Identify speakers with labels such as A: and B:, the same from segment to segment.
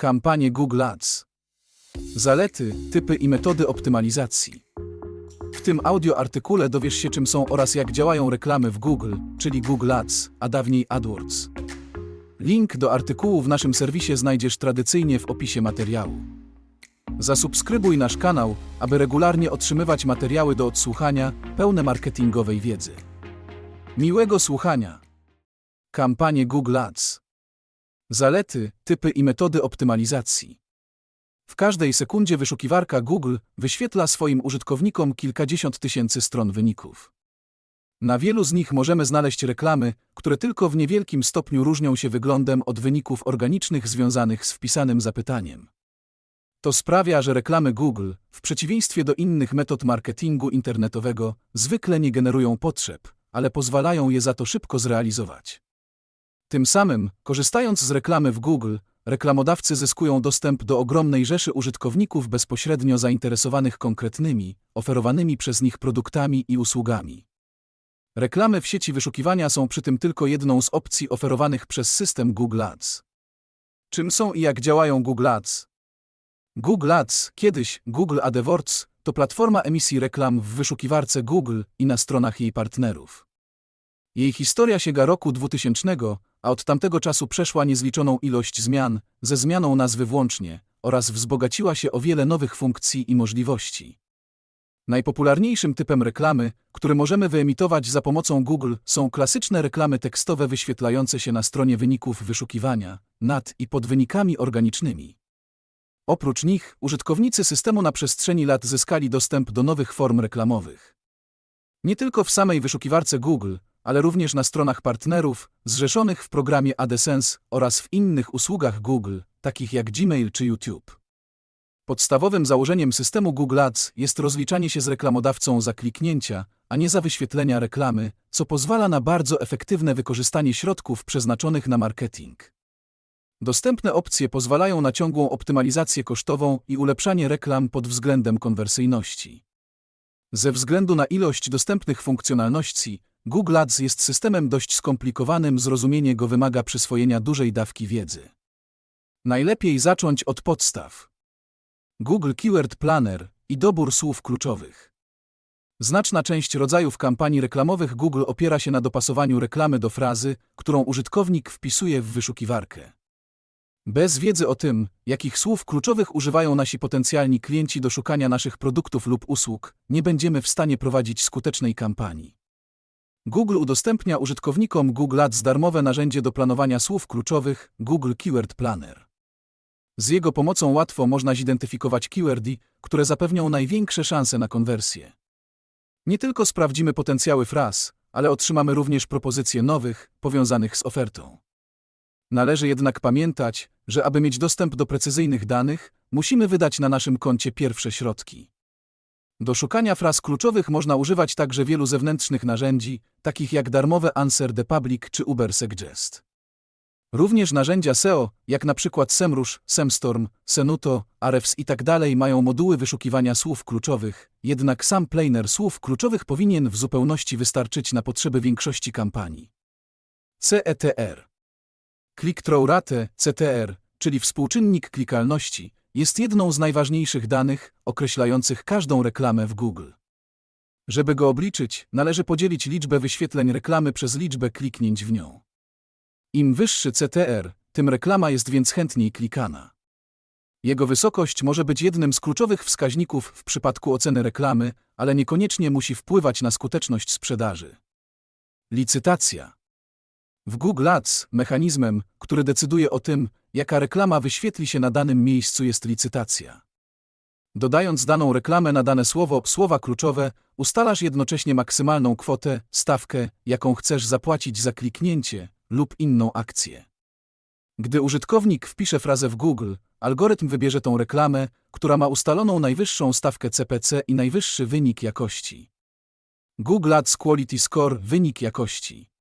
A: Kampanie Google Ads. Zalety, typy i metody optymalizacji. W tym audio artykule dowiesz się czym są oraz jak działają reklamy w Google, czyli Google Ads, a dawniej AdWords. Link do artykułu w naszym serwisie znajdziesz tradycyjnie w opisie materiału. Zasubskrybuj nasz kanał, aby regularnie otrzymywać materiały do odsłuchania pełne marketingowej wiedzy. Miłego słuchania. Kampanie Google Ads. Zalety, typy i metody optymalizacji. W każdej sekundzie wyszukiwarka Google wyświetla swoim użytkownikom kilkadziesiąt tysięcy stron wyników. Na wielu z nich możemy znaleźć reklamy, które tylko w niewielkim stopniu różnią się wyglądem od wyników organicznych związanych z wpisanym zapytaniem. To sprawia, że reklamy Google, w przeciwieństwie do innych metod marketingu internetowego, zwykle nie generują potrzeb, ale pozwalają je za to szybko zrealizować. Tym samym, korzystając z reklamy w Google, reklamodawcy zyskują dostęp do ogromnej rzeszy użytkowników bezpośrednio zainteresowanych konkretnymi, oferowanymi przez nich produktami i usługami. Reklamy w sieci wyszukiwania są przy tym tylko jedną z opcji oferowanych przez system Google Ads. Czym są i jak działają Google Ads? Google Ads, kiedyś Google AdWords, to platforma emisji reklam w wyszukiwarce Google i na stronach jej partnerów. Jej historia sięga roku 2000, a od tamtego czasu przeszła niezliczoną ilość zmian, ze zmianą nazwy włącznie, oraz wzbogaciła się o wiele nowych funkcji i możliwości. Najpopularniejszym typem reklamy, który możemy wyemitować za pomocą Google, są klasyczne reklamy tekstowe wyświetlające się na stronie wyników wyszukiwania, nad i pod wynikami organicznymi. Oprócz nich, użytkownicy systemu na przestrzeni lat zyskali dostęp do nowych form reklamowych. Nie tylko w samej wyszukiwarce Google, ale również na stronach partnerów, zrzeszonych w programie AdSense oraz w innych usługach Google, takich jak Gmail czy YouTube. Podstawowym założeniem systemu Google Ads jest rozliczanie się z reklamodawcą za kliknięcia, a nie za wyświetlenia reklamy, co pozwala na bardzo efektywne wykorzystanie środków przeznaczonych na marketing. Dostępne opcje pozwalają na ciągłą optymalizację kosztową i ulepszanie reklam pod względem konwersyjności. Ze względu na ilość dostępnych funkcjonalności, Google Ads jest systemem dość skomplikowanym, zrozumienie go wymaga przyswojenia dużej dawki wiedzy. Najlepiej zacząć od podstaw. Google Keyword Planner i dobór słów kluczowych. Znaczna część rodzajów kampanii reklamowych Google opiera się na dopasowaniu reklamy do frazy, którą użytkownik wpisuje w wyszukiwarkę. Bez wiedzy o tym, jakich słów kluczowych używają nasi potencjalni klienci do szukania naszych produktów lub usług, nie będziemy w stanie prowadzić skutecznej kampanii. Google udostępnia użytkownikom Google Ads darmowe narzędzie do planowania słów kluczowych Google Keyword Planner. Z jego pomocą łatwo można zidentyfikować keywordy, które zapewnią największe szanse na konwersję. Nie tylko sprawdzimy potencjały fraz, ale otrzymamy również propozycje nowych, powiązanych z ofertą. Należy jednak pamiętać, że aby mieć dostęp do precyzyjnych danych, musimy wydać na naszym koncie pierwsze środki. Do szukania fraz kluczowych można używać także wielu zewnętrznych narzędzi, takich jak darmowe Answer the Public czy Uber Suggest. Również narzędzia SEO, jak przykład SEMrush, SEMstorm, Senuto, Ahrefs i tak dalej mają moduły wyszukiwania słów kluczowych, jednak sam planer słów kluczowych powinien w zupełności wystarczyć na potrzeby większości kampanii. CETR Click-through rate, CTR, czyli współczynnik klikalności, jest jedną z najważniejszych danych określających każdą reklamę w Google. Żeby go obliczyć, należy podzielić liczbę wyświetleń reklamy przez liczbę kliknięć w nią. Im wyższy CTR, tym reklama jest więc chętniej klikana. Jego wysokość może być jednym z kluczowych wskaźników w przypadku oceny reklamy, ale niekoniecznie musi wpływać na skuteczność sprzedaży. Licytacja. W Google Ads mechanizmem, który decyduje o tym, jaka reklama wyświetli się na danym miejscu jest licytacja. Dodając daną reklamę na dane słowo, słowa kluczowe, ustalasz jednocześnie maksymalną kwotę, stawkę, jaką chcesz zapłacić za kliknięcie lub inną akcję. Gdy użytkownik wpisze frazę w Google, algorytm wybierze tą reklamę, która ma ustaloną najwyższą stawkę CPC i najwyższy wynik jakości. Google Ads Quality Score wynik jakości.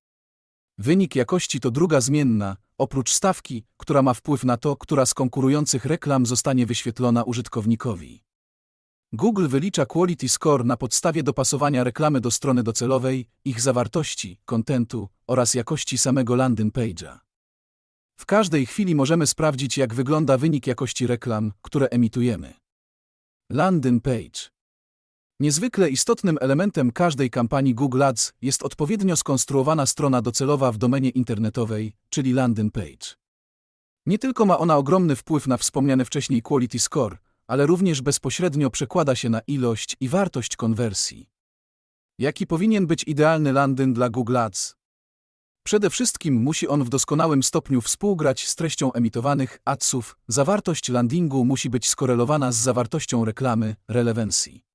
A: Wynik jakości to druga zmienna, oprócz stawki, która ma wpływ na to, która z konkurujących reklam zostanie wyświetlona użytkownikowi. Google wylicza Quality Score na podstawie dopasowania reklamy do strony docelowej, ich zawartości, kontentu oraz jakości samego landing page'a. W każdej chwili możemy sprawdzić, jak wygląda wynik jakości reklam, które emitujemy. Landing page. Niezwykle istotnym elementem każdej kampanii Google Ads jest odpowiednio skonstruowana strona docelowa w domenie internetowej, czyli landing page. Nie tylko ma ona ogromny wpływ na wspomniany wcześniej quality score, ale również bezpośrednio przekłada się na ilość i wartość konwersji. Jaki powinien być idealny landing dla Google Ads? Przede wszystkim musi on w doskonałym stopniu współgrać z treścią emitowanych adsów, zawartość landingu musi być skorelowana z zawartością reklamy, relevancji.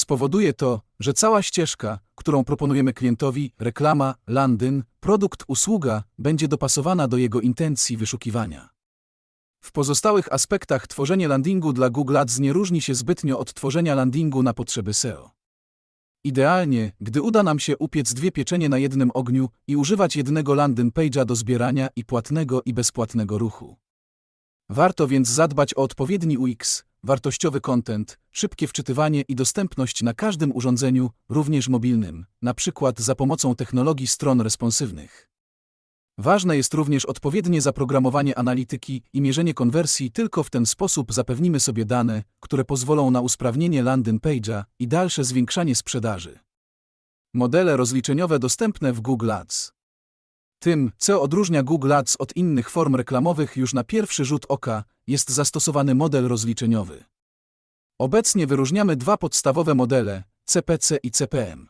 A: Spowoduje to, że cała ścieżka, którą proponujemy klientowi, reklama, landing, produkt, usługa, będzie dopasowana do jego intencji wyszukiwania. W pozostałych aspektach tworzenie landingu dla Google Ads nie różni się zbytnio od tworzenia landingu na potrzeby SEO. Idealnie, gdy uda nam się upiec dwie pieczenie na jednym ogniu i używać jednego landing page'a do zbierania i płatnego i bezpłatnego ruchu. Warto więc zadbać o odpowiedni UX, wartościowy content, szybkie wczytywanie i dostępność na każdym urządzeniu, również mobilnym, na przykład za pomocą technologii stron responsywnych. Ważne jest również odpowiednie zaprogramowanie analityki i mierzenie konwersji, tylko w ten sposób zapewnimy sobie dane, które pozwolą na usprawnienie landing page'a i dalsze zwiększanie sprzedaży. Modele rozliczeniowe dostępne w Google Ads. Tym, co odróżnia Google Ads od innych form reklamowych już na pierwszy rzut oka, jest zastosowany model rozliczeniowy. Obecnie wyróżniamy dwa podstawowe modele CPC i CPM.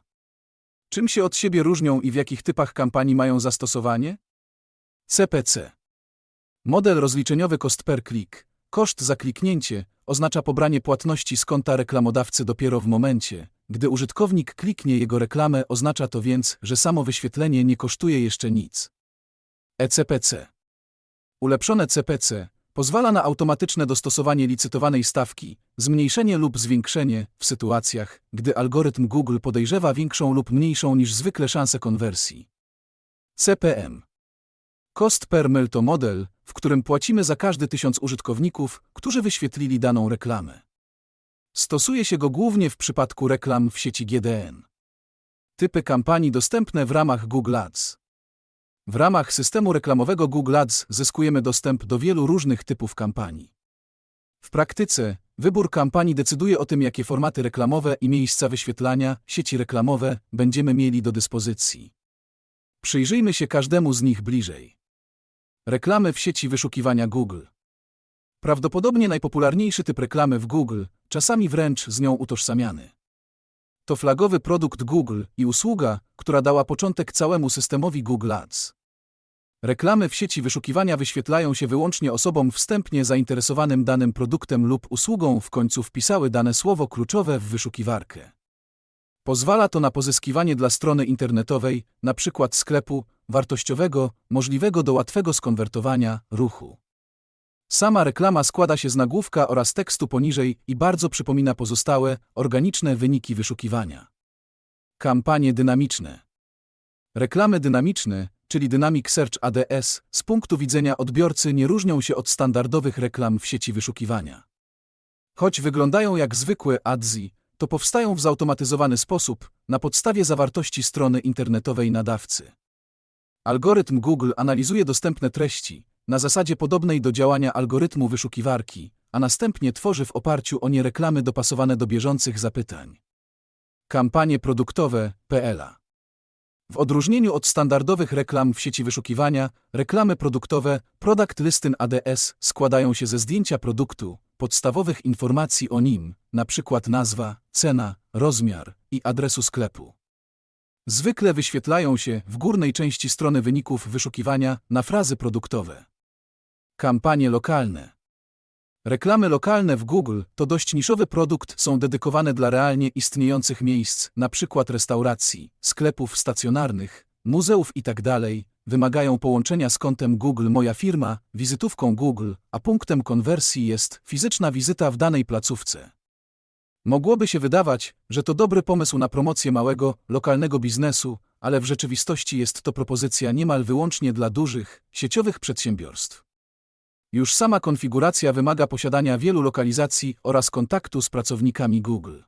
A: Czym się od siebie różnią i w jakich typach kampanii mają zastosowanie? CPC. Model rozliczeniowy cost per click, koszt za kliknięcie, oznacza pobranie płatności z konta reklamodawcy dopiero w momencie, gdy użytkownik kliknie jego reklamę, oznacza to więc, że samo wyświetlenie nie kosztuje jeszcze nic. ECPC. Ulepszone CPC pozwala na automatyczne dostosowanie licytowanej stawki, zmniejszenie lub zwiększenie w sytuacjach, gdy algorytm Google podejrzewa większą lub mniejszą niż zwykle szansę konwersji. CPM. Cost per mil to model, w którym płacimy za każdy tysiąc użytkowników, którzy wyświetlili daną reklamę. Stosuje się go głównie w przypadku reklam w sieci GDN. Typy kampanii dostępne w ramach Google Ads. W ramach systemu reklamowego Google Ads zyskujemy dostęp do wielu różnych typów kampanii. W praktyce, wybór kampanii decyduje o tym, jakie formaty reklamowe i miejsca wyświetlania, sieci reklamowe będziemy mieli do dyspozycji. Przyjrzyjmy się każdemu z nich bliżej. Reklamy w sieci wyszukiwania Google. Prawdopodobnie najpopularniejszy typ reklamy w Google, czasami wręcz z nią utożsamiany. To flagowy produkt Google i usługa, która dała początek całemu systemowi Google Ads. Reklamy w sieci wyszukiwania wyświetlają się wyłącznie osobom wstępnie zainteresowanym danym produktem lub usługą, w końcu wpisały dane słowo kluczowe w wyszukiwarkę. Pozwala to na pozyskiwanie dla strony internetowej, np. sklepu, wartościowego, możliwego do łatwego skonwertowania, ruchu. Sama reklama składa się z nagłówka oraz tekstu poniżej i bardzo przypomina pozostałe, organiczne wyniki wyszukiwania. Kampanie dynamiczne. Reklamy dynamiczne, czyli Dynamic Search ADS, z punktu widzenia odbiorcy nie różnią się od standardowych reklam w sieci wyszukiwania. Choć wyglądają jak zwykłe ADSI, to powstają w zautomatyzowany sposób, na podstawie zawartości strony internetowej nadawcy. Algorytm Google analizuje dostępne treści, na zasadzie podobnej do działania algorytmu wyszukiwarki, a następnie tworzy w oparciu o nie reklamy dopasowane do bieżących zapytań. Kampanie produktowe PLA. W odróżnieniu od standardowych reklam w sieci wyszukiwania, reklamy produktowe Product Listing ADS składają się ze zdjęcia produktu, podstawowych informacji o nim, np. nazwa, cena, rozmiar i adresu sklepu. Zwykle wyświetlają się w górnej części strony wyników wyszukiwania na frazy produktowe. Kampanie lokalne. Reklamy lokalne w Google to dość niszowy produkt, są dedykowane dla realnie istniejących miejsc, np. restauracji, sklepów stacjonarnych, muzeów itd. Wymagają połączenia z kontem Google Moja firma, wizytówką Google, a punktem konwersji jest fizyczna wizyta w danej placówce. Mogłoby się wydawać, że to dobry pomysł na promocję małego, lokalnego biznesu, ale w rzeczywistości jest to propozycja niemal wyłącznie dla dużych, sieciowych przedsiębiorstw. Już sama konfiguracja wymaga posiadania wielu lokalizacji oraz kontaktu z pracownikami Google.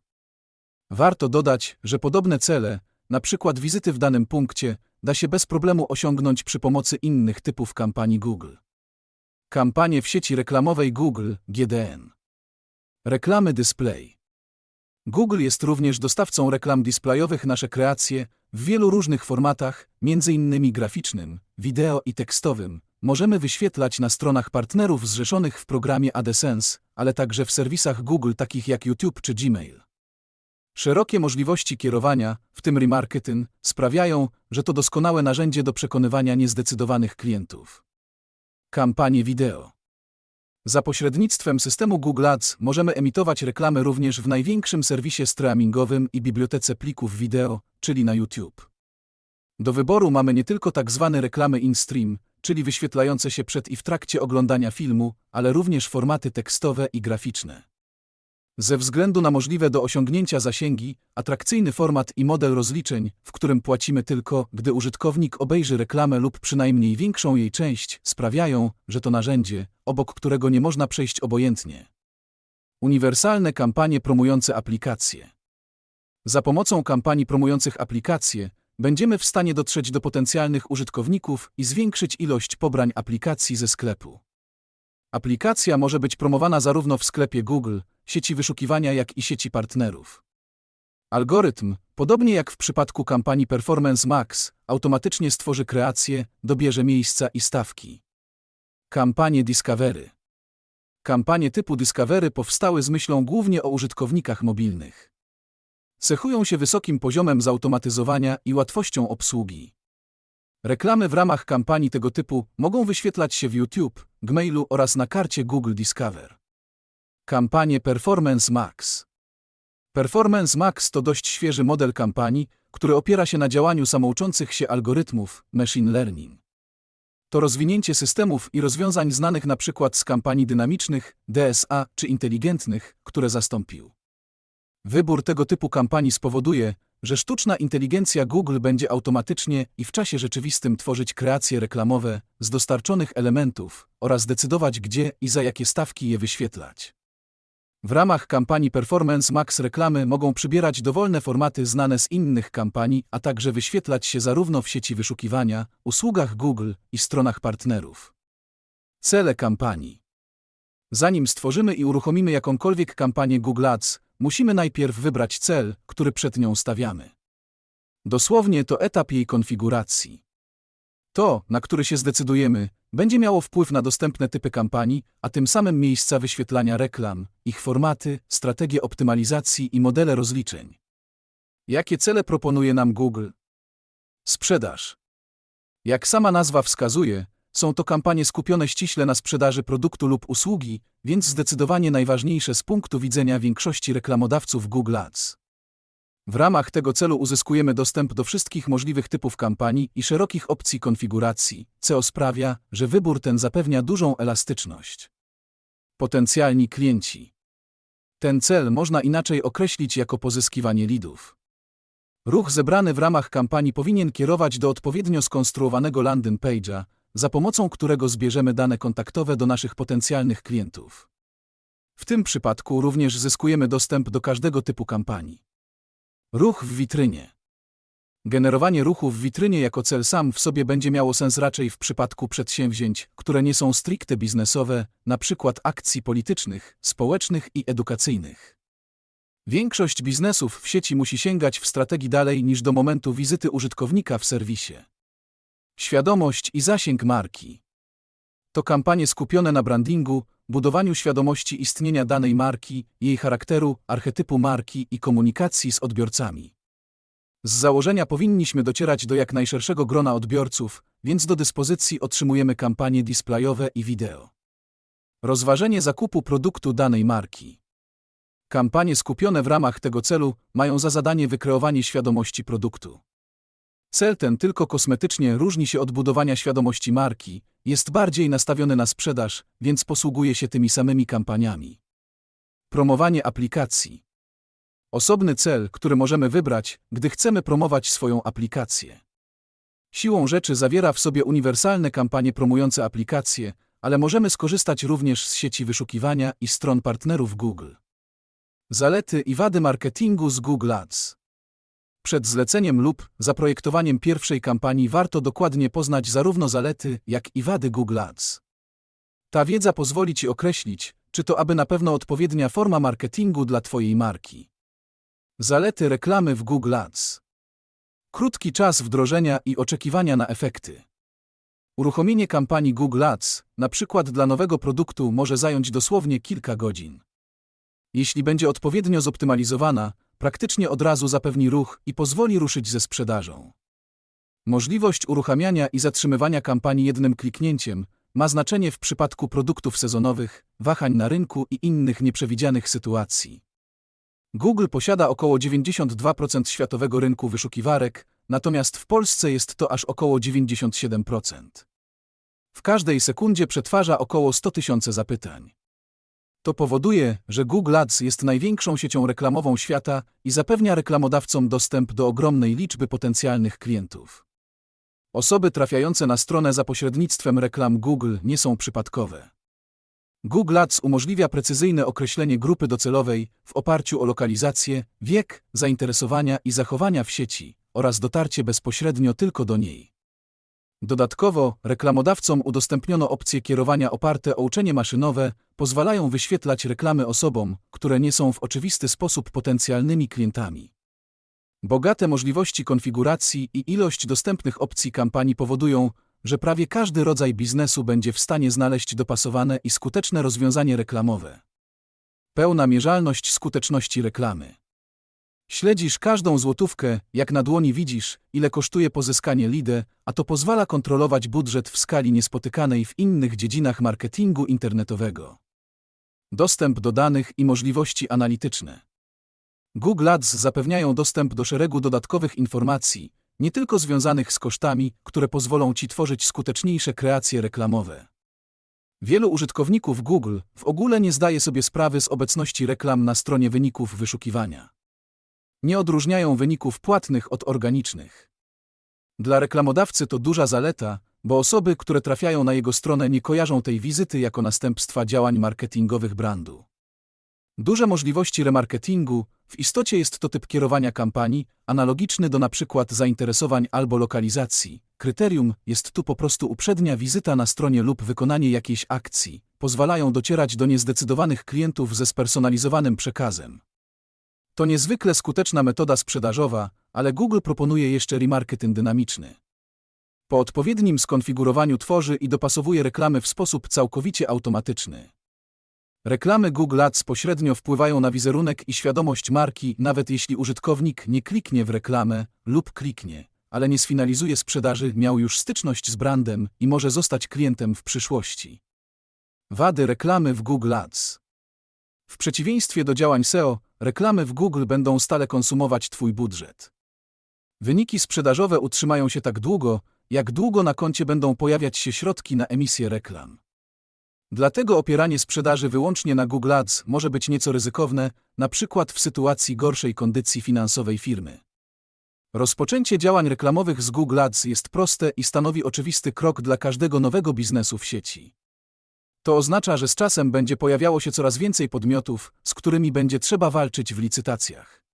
A: Warto dodać, że podobne cele, przykład wizyty w danym punkcie, da się bez problemu osiągnąć przy pomocy innych typów kampanii Google. Kampanie w sieci reklamowej Google GDN. Reklamy display. Google jest również dostawcą reklam displayowych nasze kreacje w wielu różnych formatach, m.in. graficznym, wideo i tekstowym. Możemy wyświetlać na stronach partnerów zrzeszonych w programie AdSense, ale także w serwisach Google takich jak YouTube czy Gmail. Szerokie możliwości kierowania, w tym remarketing, sprawiają, że to doskonałe narzędzie do przekonywania niezdecydowanych klientów. Kampanie wideo. Za pośrednictwem systemu Google Ads możemy emitować reklamy również w największym serwisie streamingowym i bibliotece plików wideo, czyli na YouTube. Do wyboru mamy nie tylko tak zwane reklamy in-stream, czyli wyświetlające się przed i w trakcie oglądania filmu, ale również formaty tekstowe i graficzne. Ze względu na możliwe do osiągnięcia zasięgi, atrakcyjny format i model rozliczeń, w którym płacimy tylko, gdy użytkownik obejrzy reklamę lub przynajmniej większą jej część, sprawiają, że to narzędzie, obok którego nie można przejść obojętnie. Uniwersalne kampanie promujące aplikacje. Za pomocą kampanii promujących aplikacje będziemy w stanie dotrzeć do potencjalnych użytkowników i zwiększyć ilość pobrań aplikacji ze sklepu. Aplikacja może być promowana zarówno w sklepie Google, sieci wyszukiwania, jak i sieci partnerów. Algorytm, podobnie jak w przypadku kampanii Performance Max, automatycznie stworzy kreację, dobierze miejsca i stawki. Kampanie Discovery. Kampanie typu Discovery powstały z myślą głównie o użytkownikach mobilnych. Cechują się wysokim poziomem zautomatyzowania i łatwością obsługi. Reklamy w ramach kampanii tego typu mogą wyświetlać się w YouTube, Gmailu oraz na karcie Google Discover. Kampanie Performance Max. Performance Max to dość świeży model kampanii, który opiera się na działaniu samouczących się algorytmów machine learning. To rozwinięcie systemów i rozwiązań znanych na przykład z kampanii dynamicznych, DSA czy inteligentnych, które zastąpił. Wybór tego typu kampanii spowoduje, że sztuczna inteligencja Google będzie automatycznie i w czasie rzeczywistym tworzyć kreacje reklamowe z dostarczonych elementów oraz decydować, gdzie i za jakie stawki je wyświetlać. W ramach kampanii Performance Max reklamy mogą przybierać dowolne formaty znane z innych kampanii, a także wyświetlać się zarówno w sieci wyszukiwania, usługach Google i stronach partnerów. Cele kampanii. Zanim stworzymy i uruchomimy jakąkolwiek kampanię Google Ads, musimy najpierw wybrać cel, który przed nią stawiamy. Dosłownie to etap jej konfiguracji. To, na który się zdecydujemy, będzie miało wpływ na dostępne typy kampanii, a tym samym miejsca wyświetlania reklam, ich formaty, strategie optymalizacji i modele rozliczeń. Jakie cele proponuje nam Google? Sprzedaż. Jak sama nazwa wskazuje, są to kampanie skupione ściśle na sprzedaży produktu lub usługi, więc zdecydowanie najważniejsze z punktu widzenia większości reklamodawców Google Ads. W ramach tego celu uzyskujemy dostęp do wszystkich możliwych typów kampanii i szerokich opcji konfiguracji, co sprawia, że wybór ten zapewnia dużą elastyczność. Potencjalni klienci. Ten cel można inaczej określić jako pozyskiwanie lidów. Ruch zebrany w ramach kampanii powinien kierować do odpowiednio skonstruowanego landing page'a, za pomocą którego zbierzemy dane kontaktowe do naszych potencjalnych klientów. W tym przypadku również zyskujemy dostęp do każdego typu kampanii. Ruch w witrynie. Generowanie ruchu w witrynie jako cel sam w sobie będzie miało sens raczej w przypadku przedsięwzięć, które nie są stricte biznesowe, np. akcji politycznych, społecznych i edukacyjnych. Większość biznesów w sieci musi sięgać w strategii dalej niż do momentu wizyty użytkownika w serwisie. Świadomość i zasięg marki. To kampanie skupione na brandingu, budowaniu świadomości istnienia danej marki, jej charakteru, archetypu marki i komunikacji z odbiorcami. Z założenia powinniśmy docierać do jak najszerszego grona odbiorców, więc do dyspozycji otrzymujemy kampanie displayowe i wideo. Rozważenie zakupu produktu danej marki. Kampanie skupione w ramach tego celu mają za zadanie wykreowanie świadomości produktu. Cel ten tylko kosmetycznie różni się od budowania świadomości marki, jest bardziej nastawiony na sprzedaż, więc posługuje się tymi samymi kampaniami. Promowanie aplikacji. Osobny cel, który możemy wybrać, gdy chcemy promować swoją aplikację. Siłą rzeczy zawiera w sobie uniwersalne kampanie promujące aplikacje, ale możemy skorzystać również z sieci wyszukiwania i stron partnerów Google. Zalety i wady marketingu z Google Ads. Przed zleceniem lub zaprojektowaniem pierwszej kampanii warto dokładnie poznać zarówno zalety, jak i wady Google Ads. Ta wiedza pozwoli Ci określić, czy to aby na pewno odpowiednia forma marketingu dla Twojej marki. Zalety reklamy w Google Ads. Krótki czas wdrożenia i oczekiwania na efekty. Uruchomienie kampanii Google Ads, na przykład dla nowego produktu, może zająć dosłownie kilka godzin. Jeśli będzie odpowiednio zoptymalizowana, praktycznie od razu zapewni ruch i pozwoli ruszyć ze sprzedażą. Możliwość uruchamiania i zatrzymywania kampanii jednym kliknięciem ma znaczenie w przypadku produktów sezonowych, wahań na rynku i innych nieprzewidzianych sytuacji. Google posiada około 92% światowego rynku wyszukiwarek, natomiast w Polsce jest to aż około 97%. W każdej sekundzie przetwarza około 100 tysięcy zapytań. To powoduje, że Google Ads jest największą siecią reklamową świata i zapewnia reklamodawcom dostęp do ogromnej liczby potencjalnych klientów. Osoby trafiające na stronę za pośrednictwem reklam Google nie są przypadkowe. Google Ads umożliwia precyzyjne określenie grupy docelowej w oparciu o lokalizację, wiek, zainteresowania i zachowania w sieci oraz dotarcie bezpośrednio tylko do niej. Dodatkowo, reklamodawcom udostępniono opcje kierowania oparte o uczenie maszynowe, pozwalają wyświetlać reklamy osobom, które nie są w oczywisty sposób potencjalnymi klientami. Bogate możliwości konfiguracji i ilość dostępnych opcji kampanii powodują, że prawie każdy rodzaj biznesu będzie w stanie znaleźć dopasowane i skuteczne rozwiązanie reklamowe. Pełna mierzalność skuteczności reklamy. Śledzisz każdą złotówkę, jak na dłoni widzisz, ile kosztuje pozyskanie lidę, a to pozwala kontrolować budżet w skali niespotykanej w innych dziedzinach marketingu internetowego. Dostęp do danych i możliwości analityczne. Google Ads zapewniają dostęp do szeregu dodatkowych informacji, nie tylko związanych z kosztami, które pozwolą Ci tworzyć skuteczniejsze kreacje reklamowe. Wielu użytkowników Google w ogóle nie zdaje sobie sprawy z obecności reklam na stronie wyników wyszukiwania. Nie odróżniają wyników płatnych od organicznych. Dla reklamodawcy to duża zaleta, bo osoby, które trafiają na jego stronę nie kojarzą tej wizyty jako następstwa działań marketingowych brandu. Duże możliwości remarketingu, w istocie jest to typ kierowania kampanii, analogiczny do np. zainteresowań albo lokalizacji. Kryterium jest tu po prostu uprzednia wizyta na stronie lub wykonanie jakiejś akcji. Pozwalają docierać do niezdecydowanych klientów ze spersonalizowanym przekazem. To niezwykle skuteczna metoda sprzedażowa, ale Google proponuje jeszcze remarketing dynamiczny. Po odpowiednim skonfigurowaniu tworzy i dopasowuje reklamy w sposób całkowicie automatyczny. Reklamy Google Ads pośrednio wpływają na wizerunek i świadomość marki, nawet jeśli użytkownik nie kliknie w reklamę lub kliknie, ale nie sfinalizuje sprzedaży, miał już styczność z brandem i może zostać klientem w przyszłości. Wady reklamy w Google Ads. Przeciwieństwie do działań SEO, reklamy w Google będą stale konsumować Twój budżet. Wyniki sprzedażowe utrzymają się tak długo, jak długo na koncie będą pojawiać się środki na emisję reklam. Dlatego opieranie sprzedaży wyłącznie na Google Ads może być nieco ryzykowne, na przykład w sytuacji gorszej kondycji finansowej firmy. Rozpoczęcie działań reklamowych z Google Ads jest proste i stanowi oczywisty krok dla każdego nowego biznesu w sieci. To oznacza, że z czasem będzie pojawiało się coraz więcej podmiotów, z którymi będzie trzeba walczyć w licytacjach.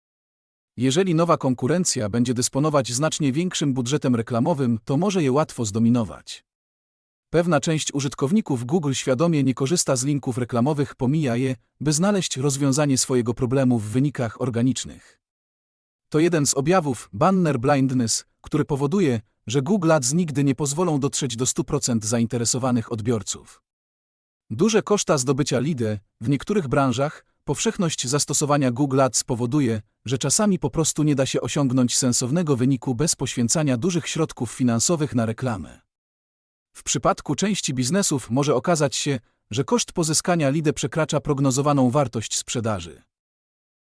A: Jeżeli nowa konkurencja będzie dysponować znacznie większym budżetem reklamowym, to może je łatwo zdominować. Pewna część użytkowników Google świadomie nie korzysta z linków reklamowych, pomija je, by znaleźć rozwiązanie swojego problemu w wynikach organicznych. To jeden z objawów banner blindness, który powoduje, że Google Ads nigdy nie pozwolą dotrzeć do 100% zainteresowanych odbiorców. Duże koszta zdobycia lidy w niektórych branżach, powszechność zastosowania Google Ads powoduje, że czasami po prostu nie da się osiągnąć sensownego wyniku bez poświęcania dużych środków finansowych na reklamę. W przypadku części biznesów może okazać się, że koszt pozyskania lidy przekracza prognozowaną wartość sprzedaży.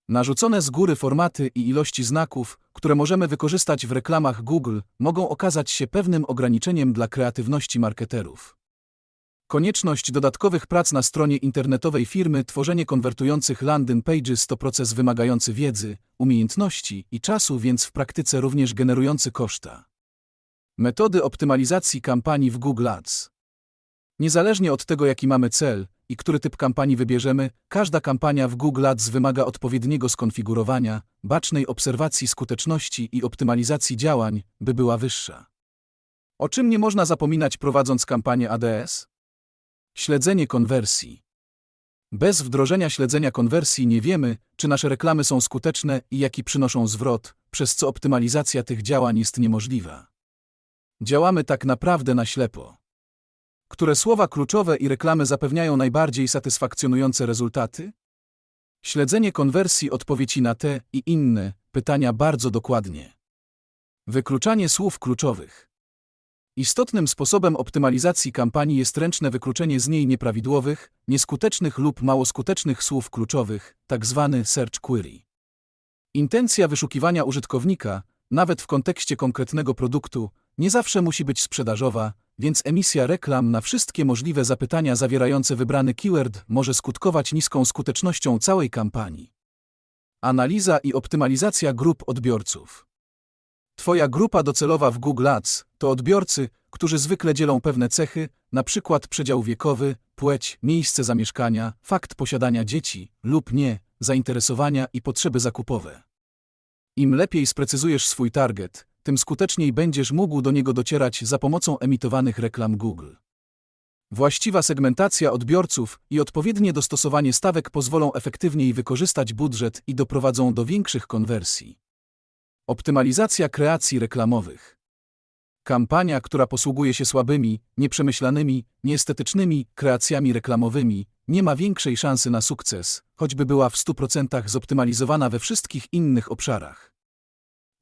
A: Narzucone z góry formaty i ilości znaków, które możemy wykorzystać w reklamach Google, mogą okazać się pewnym ograniczeniem dla kreatywności marketerów. Konieczność dodatkowych prac na stronie internetowej firmy, tworzenie konwertujących landing pages to proces wymagający wiedzy, umiejętności i czasu, więc w praktyce również generujący koszta. Metody optymalizacji kampanii w Google Ads. Niezależnie od tego, jaki mamy cel i który typ kampanii wybierzemy, każda kampania w Google Ads wymaga odpowiedniego skonfigurowania, bacznej obserwacji skuteczności i optymalizacji działań, by była wyższa. O czym nie można zapominać prowadząc kampanię ADS? Śledzenie konwersji. Bez wdrożenia śledzenia konwersji nie wiemy, czy nasze reklamy są skuteczne i jaki przynoszą zwrot, przez co optymalizacja tych działań jest niemożliwa. Działamy tak naprawdę na ślepo. Które słowa kluczowe i reklamy zapewniają najbardziej satysfakcjonujące rezultaty? Śledzenie konwersji odpowiedzi na te i inne pytania bardzo dokładnie. Wykluczanie słów kluczowych. Istotnym sposobem optymalizacji kampanii jest ręczne wykluczenie z niej nieprawidłowych, nieskutecznych lub mało skutecznych słów kluczowych, tzw. search query. Intencja wyszukiwania użytkownika, nawet w kontekście konkretnego produktu, nie zawsze musi być sprzedażowa, więc emisja reklam na wszystkie możliwe zapytania zawierające wybrany keyword może skutkować niską skutecznością całej kampanii. Analiza i optymalizacja grup odbiorców. Twoja grupa docelowa w Google Ads to odbiorcy, którzy zwykle dzielą pewne cechy, np. przedział wiekowy, płeć, miejsce zamieszkania, fakt posiadania dzieci lub nie, zainteresowania i potrzeby zakupowe. Im lepiej sprecyzujesz swój target, tym skuteczniej będziesz mógł do niego docierać za pomocą emitowanych reklam Google. Właściwa segmentacja odbiorców i odpowiednie dostosowanie stawek pozwolą efektywniej wykorzystać budżet i doprowadzą do większych konwersji. Optymalizacja kreacji reklamowych. Kampania, która posługuje się słabymi, nieprzemyślanymi, nieestetycznymi kreacjami reklamowymi, nie ma większej szansy na sukces, choćby była w 100% zoptymalizowana we wszystkich innych obszarach.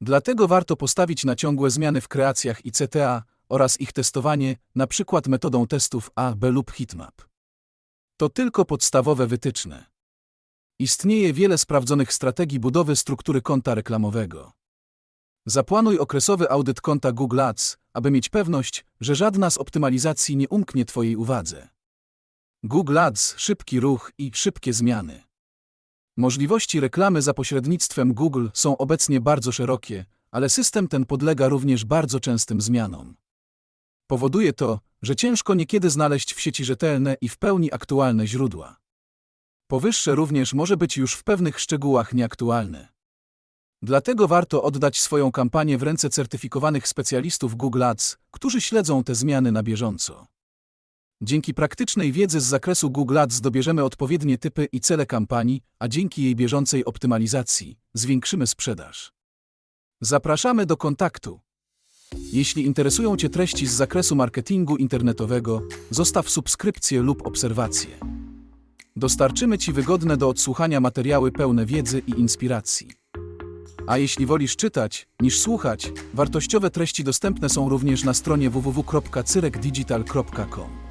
A: Dlatego warto postawić na ciągłe zmiany w kreacjach i CTA oraz ich testowanie, przykład metodą testów A, B lub Hitmap. To tylko podstawowe wytyczne. Istnieje wiele sprawdzonych strategii budowy struktury konta reklamowego. Zaplanuj okresowy audyt konta Google Ads, aby mieć pewność, że żadna z optymalizacji nie umknie Twojej uwadze. Google Ads, szybki ruch i szybkie zmiany. Możliwości reklamy za pośrednictwem Google są obecnie bardzo szerokie, ale system ten podlega również bardzo częstym zmianom. Powoduje to, że ciężko niekiedy znaleźć w sieci rzetelne i w pełni aktualne źródła. Powyższe również może być już w pewnych szczegółach nieaktualne. Dlatego warto oddać swoją kampanię w ręce certyfikowanych specjalistów Google Ads, którzy śledzą te zmiany na bieżąco. Dzięki praktycznej wiedzy z zakresu Google Ads dobierzemy odpowiednie typy i cele kampanii, a dzięki jej bieżącej optymalizacji zwiększymy sprzedaż. Zapraszamy do kontaktu. Jeśli interesują Cię treści z zakresu marketingu internetowego, zostaw subskrypcję lub obserwację. Dostarczymy Ci wygodne do odsłuchania materiały pełne wiedzy i inspiracji. A jeśli wolisz czytać niż słuchać, wartościowe treści dostępne są również na stronie www.cyrekdigital.com.